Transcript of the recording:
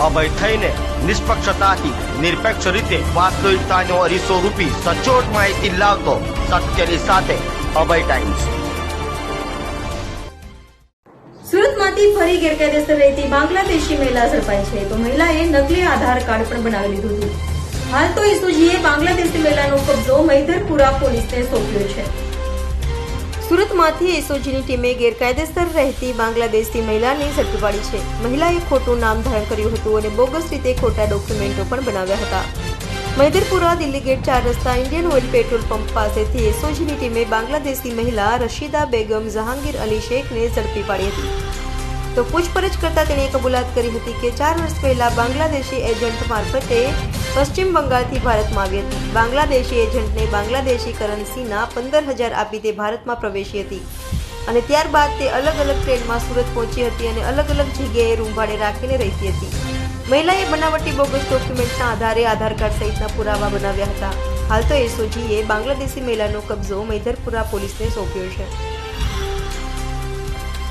અભય થઈને નિષ્પક્ષતાથી, નિરપેક્ષ રીતે વાસ્તવિકતાનો અરીસો રૂપી સચોટ માહિતી લાવતો સત્યની સાથે અભય ટાઈમ્સ. સુરતમાંથી ફરી ગેરકાયદેસર રહેતી બાંગ્લાદેશી મહિલા ઝડપાઈ છે. તો મહિલાએ નકલી આધાર કાર્ડ પણ બનાવી લીધું હતું. હાલ તો ઇસુજીએ બાંગ્લાદેશી મહિલાનો કબજો મૈધરપુરા પોલીસને સોંપ્યો છે. સુરતમાંથી એસઓજીની ટીમે ગેરકાયદેસર રહેતી બાંગ્લાદેશી મહિલાને ઝડપી પાડી છે. મહિલાએ ખોટું નામ ધારણ કર્યું હતું અને બોગસ રીતે ખોટા ડોક્યુમેન્ટો પણ બનાવ્યા હતા. મૈદરપુરા દિલ્હી ગેટ ચાર રસ્તા ઇન્ડિયન ઓઇલ પેટ્રોલ પંપ પાસેથી એસઓજીની ટીમે બાંગ્લાદેશી મહિલા રશીદા બેગમ જહાંગીર અલી શેખને ઝડપી પાડી હતી. તો પૂછપરછ કરતા તેણે કબૂલાત કરી હતી કે ચાર વર્ષ પહેલા બાંગ્લાદેશી એજન્ટ મારફતે પશ્ચિમ બંગાળથી ભારતમાં આવી હતી. બાંગ્લાદેશી એજન્ટને બાંગ્લાદેશી કરન્સીના પંદર હજાર આપી તે ભારતમાં પ્રવેશી હતી. અને ત્યારબાદ તે અલગ અલગ ટ્રેનમાં સુરત પહોંચી હતી અને અલગ અલગ જગ્યાએ રૂમ ભાડે રાખીને રહેતી હતી. મહિલાએ બનાવટી બોગસ ડોક્યુમેન્ટના આધારે આધાર કાર્ડ સહિતના પુરાવા બનાવ્યા હતા. હાલ તો એસઓજીએ બાંગ્લાદેશી મહિલાનો કબજો મૈધરપુરા પોલીસને સોંપ્યો છે.